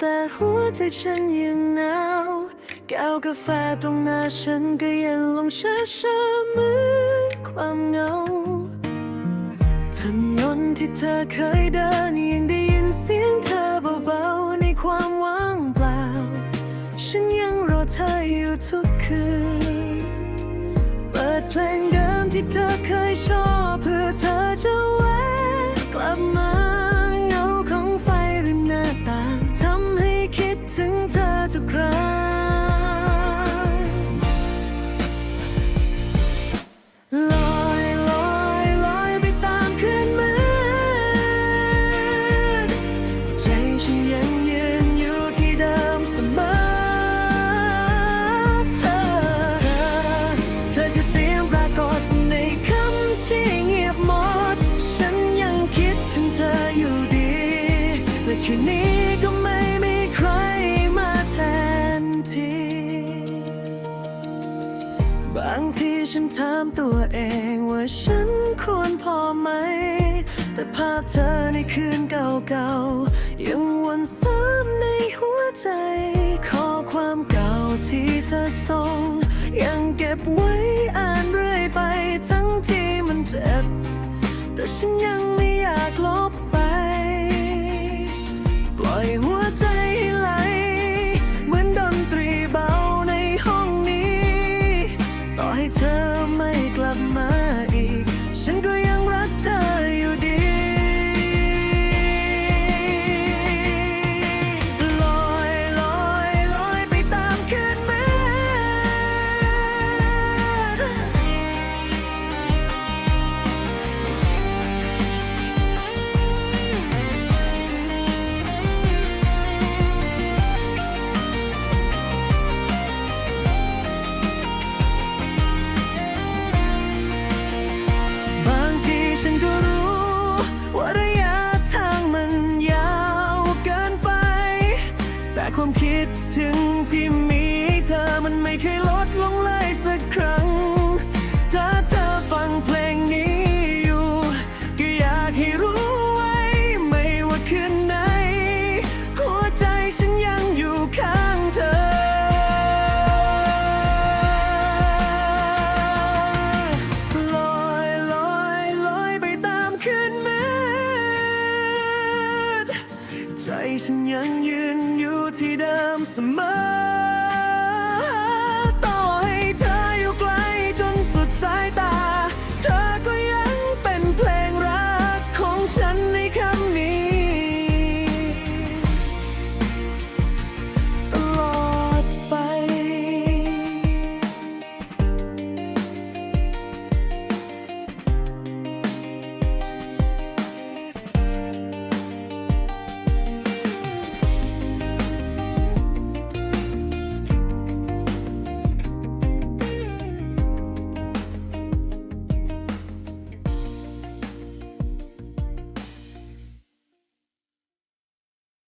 แต่หัวใจฉันยังหนาวแก้วกาแฟตรงหน้าฉันก็เย็นลงช้าๆเหมือนความเหงาถนนที่เธอเคยเดินยังได้ยินเสียงเธอเบาๆในความว่างเปล่า ฉันยังรอเธออยู่ทุกคืน เปิดเพลงเดิมที่เธอเคยชอบ ฉันถามตัวเองว่าฉันควรพอไหม แต่ภาพเธอในคืนเก่าๆ ยังวนซ้ำในหัวใจ ขอความเก่าที่เธอส่งยังเก็บไว้ ดลงเลยสักครั้ง ถ้าเธอฟังเพลงนี้อยู่ ก็อยากให้รู้ไว้ ไม่ว่าคืนไหน หัวใจฉันยังอยู่ข้างเธอ ลอยลอยลอยไปตามคืนมืดใจฉันยังยืนอยู่ที่เดิมเสมอ